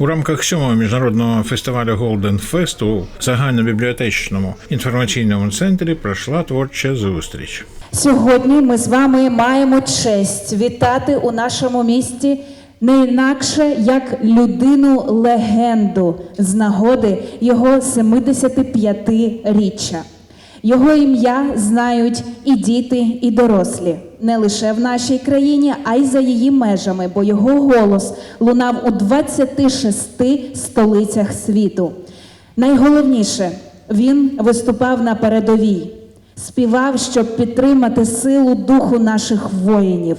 У рамках сьомого міжнародного фестивалю Golden Fest у загальнобібліотечному інформаційному центрі пройшла творча зустріч. Сьогодні ми з вами маємо честь вітати у нашому місті не інакше як людину легенду з нагоди його 75-річчя. Його ім'я знають і діти, і дорослі не лише в нашій країні, а й за її межами, бо його голос лунав у 26 столицях світу. Найголовніше, він виступав на передовій, співав, щоб підтримати силу духу наших воїнів.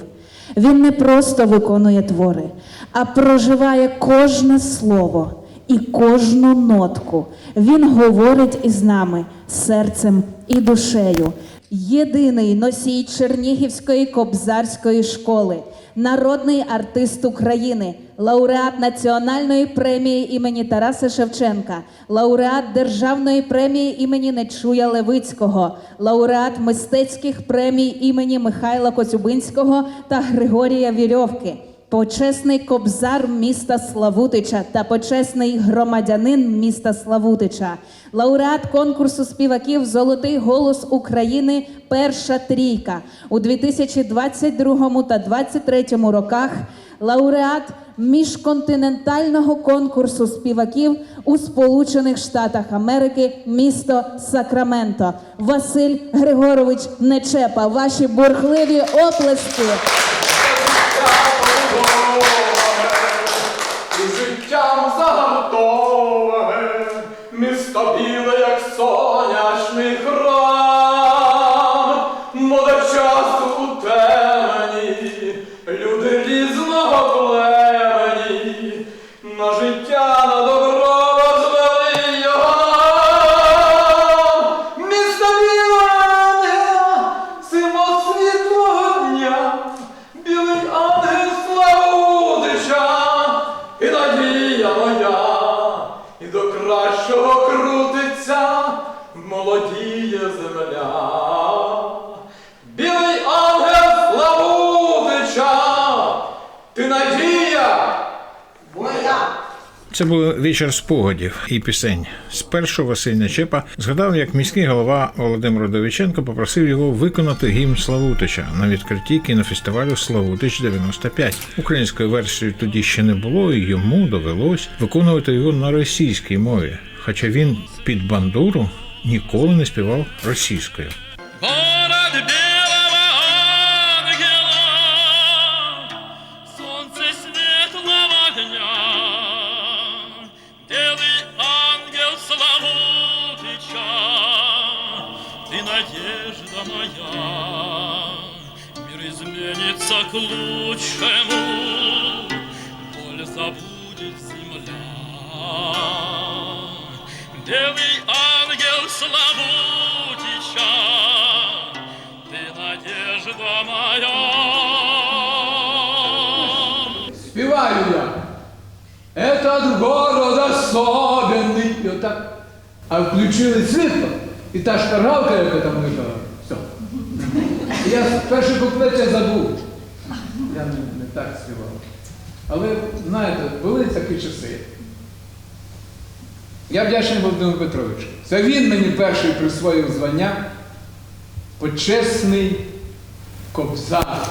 Він не просто виконує твори, а проживає кожне слово і кожну нотку. Він говорить із нами серцем і душею. Єдиний носій Чернігівської кобзарської школи, народний артист України, лауреат національної премії імені Тараса Шевченка, лауреат державної премії імені Нечуя Левицького, лауреат мистецьких премій імені Михайла Коцюбинського та Григорія Вірьовки. Почесний кобзар міста Славутича та почесний громадянин міста Славутича, лауреат конкурсу співаків Золотий голос України Перша трійка у 2022 та 2023 роках. Лауреат міжконтинентального конкурсу співаків у Сполучених Штатах Америки, місто Сакраменто. Василь Григорович Нечепа. Ваші бурхливі оплески. Сонячний храм, моде часу у темені, люди різного племені, на життя, на добро розвели його. Біле, ангела, символ світлого дня, білий ангел Славутича, і надія моя, і до кращого земля. Білий ангел Славутича, ти надія моя. Це був вечір спогадів і пісень. Спершу Василь Нечепа згадав, як міський голова Володимир Довіченко попросив його виконати гімн Славутича на відкритті кінофестивалю Славутич 95 Української версії тоді ще не було, і йому довелось виконувати його на російській мові. Хоча він під бандуру ніколи не співав російською. Город белого ангела, солнце светлого дня, белый ангел Славутича, ты надежда моя, мир изменится к лучшему, боль забудет земля. Белый ангел Славутича, ты надежда моя. Співаю я. Этот город особенный. І отак. А включили світло, і та шпаргалка, яка там лежала, все. І я перший куплет я забув. Я не, не так співав. Але, знаєте, були такі часи. Я вдячний Володимиру Петровичу. Це він мені перший присвоїв звання почесний кобзар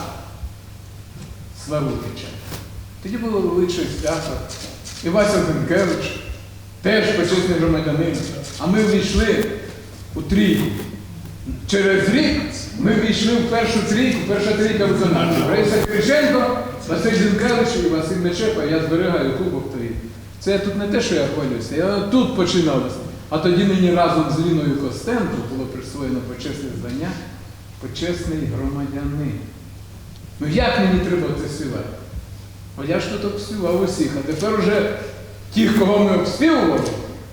Славутича. Тоді було величе свято. І Вася Зенкевич теж почесний громадянин. А ми ввійшли у трійку. Через рік ми ввійшли в першу трійку, перша трійка виконавців. Раїса Кириченко, Василь Зінкевич і Василь Мечепа, я зберігаю кубок той. Це тут не те, що я хвалюся, я тут починався. А тоді мені разом з Ліною Костенко було присвоєно почесне звання почесний громадянин. Ну як мені треба це співати? А я ж тут обспівав усіх, а тепер уже ті, кого ми обспівували,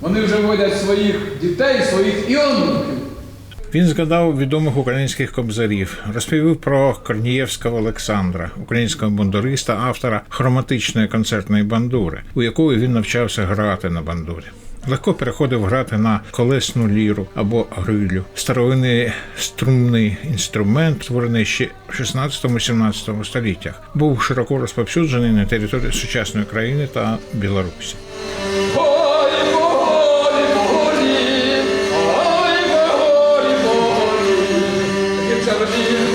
вони вже водять своїх дітей, своїх і. Він згадав відомих українських кобзарів, розповів про Корнієвського Олександра, українського бандуриста, автора хроматичної концертної бандури, у якої він навчався грати на бандурі. Легко переходив грати на колесну ліру або грилю. Старовинний струнний інструмент, створений ще в 16-17 століттях, був широко розповсюджений на території сучасної країни та Білорусі. jardim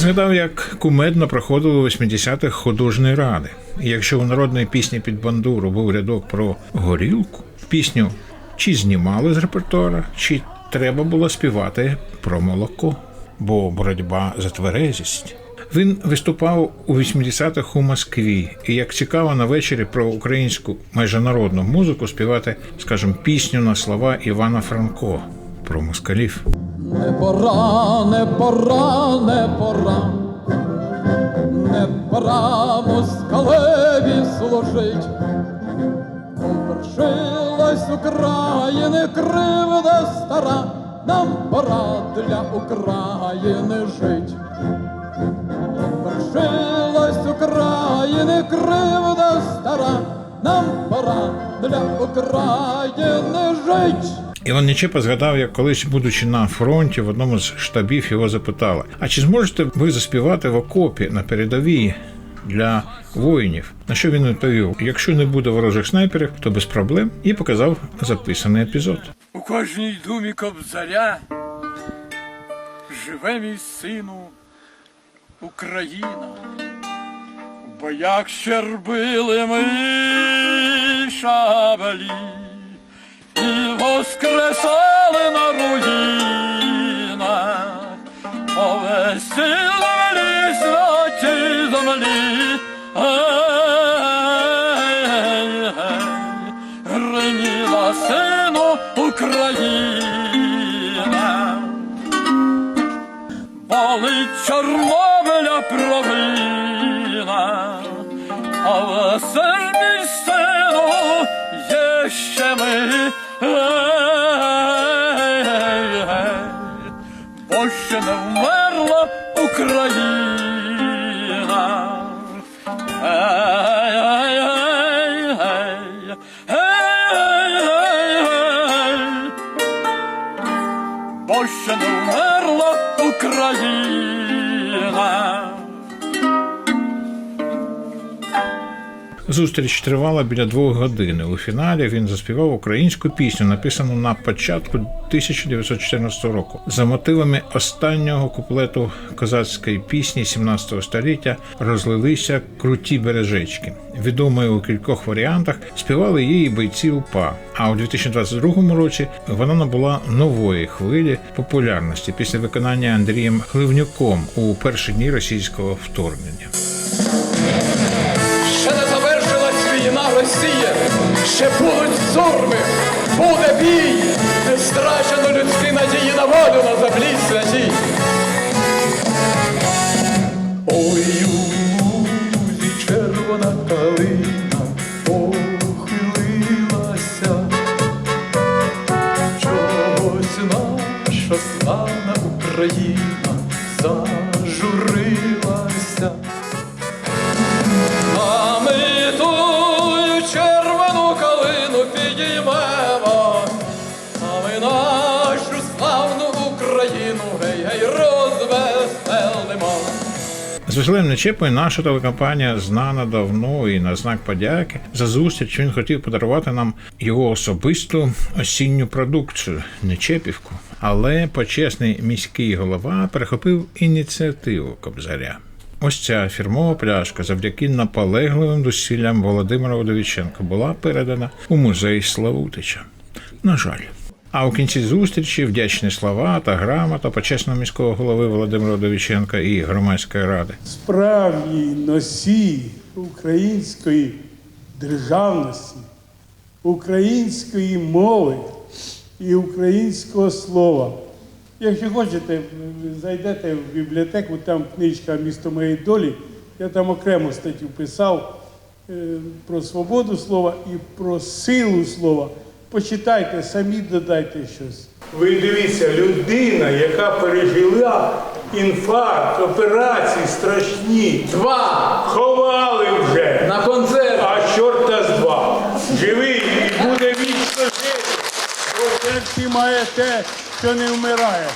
згадав, як кумедно проходили у 80-х художні ради. І якщо у народної пісні під бандуру був рядок про горілку, пісню чи знімали з репертуара, чи треба було співати про молоко, бо боротьба за тверезість. Він виступав у 80-х у Москві, і як цікаво на вечорі про українську майже народну музику співати, скажімо, пісню на слова Івана Франко про москалів. Не пора, не пора, не пора, не пора москалеві служить. Повершилась України кривда стара, нам пора для України жить. Повершилась України кривда стара, нам пора для України жить. Іван Нечепа згадав, як колись, будучи на фронті, в одному з штабів його запитали: А чи зможете ви заспівати в окопі на передовій для воїнів? На що він відповів: якщо не буде ворожих снайперів, то без проблем, і показав записаний епізод. У кожній думі кобзаря живе мій сину Україна. В боях щербили ми шабелі воскресали на руїнах. Повесі святі землі. Гриміла сину Україна, болить Чорнобиля провина, а весель Бо ще не вмерла Україна. Ей, Бо ще не вмерла Зустріч тривала біля двох годин. У фіналі він заспівав українську пісню, написану на початку 1914 року. За мотивами останнього куплету козацької пісні 17 століття розлилися круті бережечки. Відомою у кількох варіантах співали її бойці УПА. А у 2022 році вона набула нової хвилі популярності після виконання Андрієм Хливнюком у перші дні російського вторгнення. Ще будуть сурми, буде бій, не страшно людські надії на волю на землі святій. Україну розвеселимо. З Василем Нечепою наша телекомпанія знана давно і на знак подяки за зустріч він хотів подарувати нам його особисту осінню продукцію Нечепівку. Але почесний міський голова перехопив ініціативу Кобзаря. Ось ця фірмова пляшка завдяки наполегливим зусиллям Володимира Удовіченка була передана у музей Славутича. На жаль. А у кінці зустрічі вдячні слова та грамота почесного міського голови Володимира Довіченка і громадської ради. справжній носій української державності, української мови і українського слова. Якщо хочете, зайдете в бібліотеку, там книжка Місто моєї долі. Я там окремо статтю писав е, про свободу слова і про силу слова. Почитайте, самі додайте щось. Ви дивіться, людина, яка пережила інфаркт, операції страшні, Два ховали вже. на концерт. А чорта з два. Живий і буде вічно жити. Бо серці має те, що не вмирає.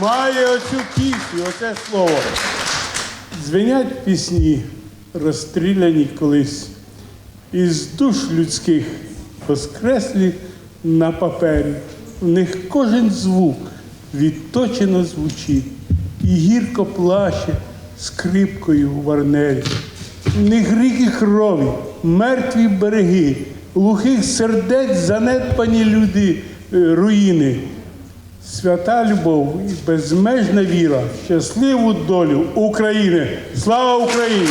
Має оцю пісню, оце слово. Дзвенять пісні, розстріляні колись, із душ людських воскреслі на папері. В них кожен звук відточено звучить і гірко плаче скрипкою в арнері. У них ріки крові, мертві береги, глухих сердець занедпані люди, е, руїни. Свята любов і безмежна віра, щасливу долю України. Слава Україні!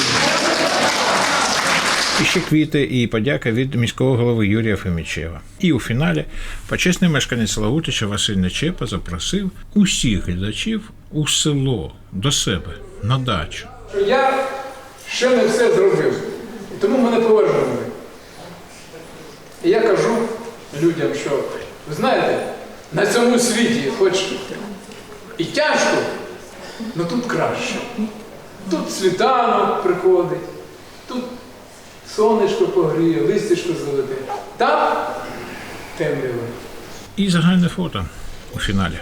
І ще квіти і подяка від міського голови Юрія Фемічева. І у фіналі почесний мешканець Славутича Василь Нечепа запросив усіх глядачів у село до себе на дачу. я ще не все зробив. Тому мене поважали. І я кажу людям, що ви знаєте, на цьому світі, хоч і тяжко, але тут краще. Тут світанок приходить, тут сонечко погріє, листячко золоте. Там темрява. І загальне фото у фіналі.